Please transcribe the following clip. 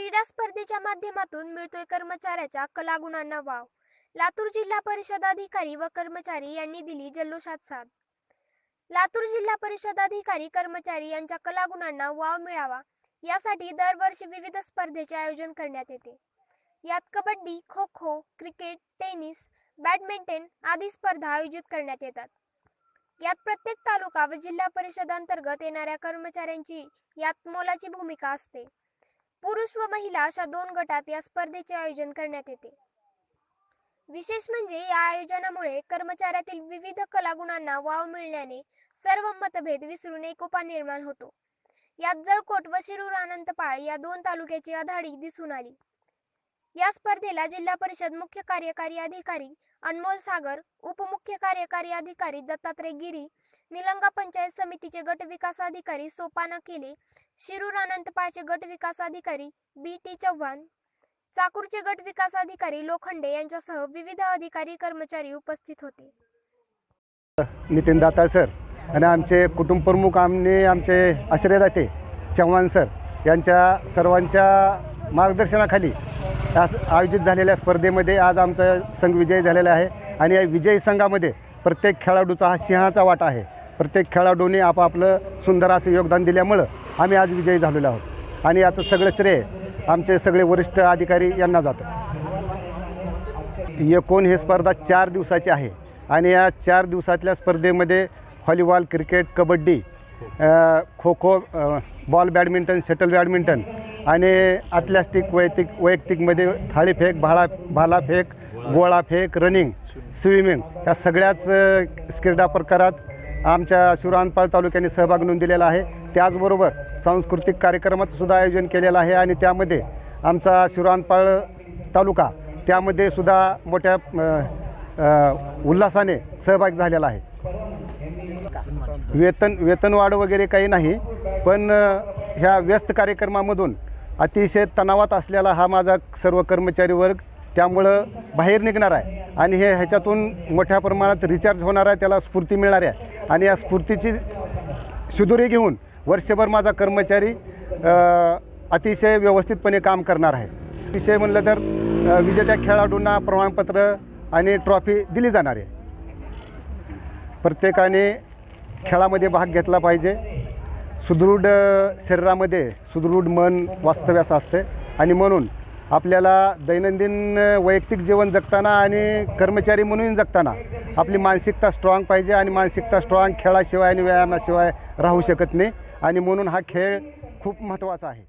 क्रीडा स्पर्धेच्या माध्यमातून मिळतोय कर्मचाऱ्याच्या कलागुणांना वाव. लातूर जिल्हा परिषद अधिकारी व कर्मचारी यांनी दिली जल्लोषात साथ लातूर जिल्हा परिषद अधिकारी कर्मचारी यांच्या कलागुणांना वाव मिळावा यासाठी दरवर्षी विविध स्पर्धेचे आयोजन करण्यात येते. यात kabaddi kho kho cricket tennis badminton आदी स्पर्धा आयोजित करण्यात येतात. यात प्रत्येक तालुका व जिल्हा परिषदांतर्गत येणाऱ्या कर्मचाऱ्यांची यात मोलाची भूमिका असते. पुरुष व महिला अशा दोन गटात या स्पर्धेचे आयोजन करण्यात येते. विशेष म्हणजे या आयोजनामुळे कर्मचाऱ्यातील विविध कलागुणांना वाव मिळण्याने सर्व मतभेद विसरून एकोपा निर्माण होतो. यात जळकोट व शिरूर अनंतपाळ या दोन तालुक्याची आधाडी दिसून आली. या स्पर्धेला जिल्हा परिषद मुख्य कार्यकारी अधिकारी अनमोल सागर उपमुख्य कार्यकारी अधिकारी दत्तात्रय गिरी निलंगा पंचायत समितीचे गट विकास अधिकारी सोपाना केले शिरूर अनंतपाळचे गट विकास अधिकारी बी टी चव्हाण चाकूरचे गट विकास अधिकारी लोखंडे यांच्यासह विविध अधिकारी कर्मचारी उपस्थित होते. नितीन दाताळ सर आणि आमचे कुटुंब प्रमुख आमने आमचे आश्रयदाते चव्हाण सर यांच्या सर्वांच्या मार्गदर्शनाखाली आज आयोजित झालेल्या स्पर्धेमध्ये आज आमचा संघ विजयी झालेला आहे. आणि या विजयी संघामध्ये प्रत्येक खेळाडूचा हा सिंहाचा वाटा आहे. प्रत्येक खेळाडूने आपापलं सुंदर असं योगदान दिल्यामुळं आम्ही आज विजयी झालेलो आहोत. आणि याचं सगळं श्रेय आमचे सगळे वरिष्ठ अधिकारी यांना जातं. एकूण ही स्पर्धा चार दिवसाची आहे. आणि या चार दिवसातल्या स्पर्धेमध्ये volleyball cricket kabaddi kho kho ball badminton shuttle badminton आणि ॲथलॅस्टिक वैयक्तिक वैयक्तिकमध्ये थाळीफेक भाळा भालाफेक गोळाफेक रनिंग स्विमिंग या सगळ्याच क्रीडा प्रकारात आमच्या शिवरानपाळ तालुक्याने सहभाग नोंदलेला आहे. त्याचबरोबर सांस्कृतिक कार्यक्रमाचं सुद्धा आयोजन केलेलं आहे आणि त्यामध्ये आमचा शिवरानपाळ तालुका त्यामध्ये सुद्धा मोठ्या उल्हासाने सहभाग झालेला आहे. वेतन वेतनवाढ वगैरे काही नाही पण ह्या व्यस्त कार्यक्रमामधून अतिशय तणावात असलेला हा माझा सर्व कर्मचारी वर्ग त्यामुळं बाहेर निघणार आहे आणि हे ह्याच्यातून मोठ्या प्रमाणात रिचार्ज होणार आहे त्याला स्फूर्ती मिळणार आहे. आणि या स्फूर्तीची शिदोरी घेऊन वर्षभर माझा कर्मचारी अतिशय व्यवस्थितपणे काम करणार आहे. विषय म्हणलं तर विजेत्या खेळाडूंना प्रमाणपत्र आणि ट्रॉफी दिली जाणार आहे. प्रत्येकाने खेळामध्ये भाग घेतला पाहिजे. सुदृढ शरीरामध्ये सुदृढ मन वास्तव्यास असते. आणि म्हणून आपल्याला दैनंदिन वैयक्तिक जीवन जगताना आणि कर्मचारी म्हणून जगताना आपली मानसिकता स्ट्रॉंग पाहिजे आणि मानसिकता स्ट्रॉंग खेळाशिवाय आणि व्यायामाशिवाय राहू शकत नाही. आणि म्हणून हा खेळ खूप महत्त्वाचा आहे.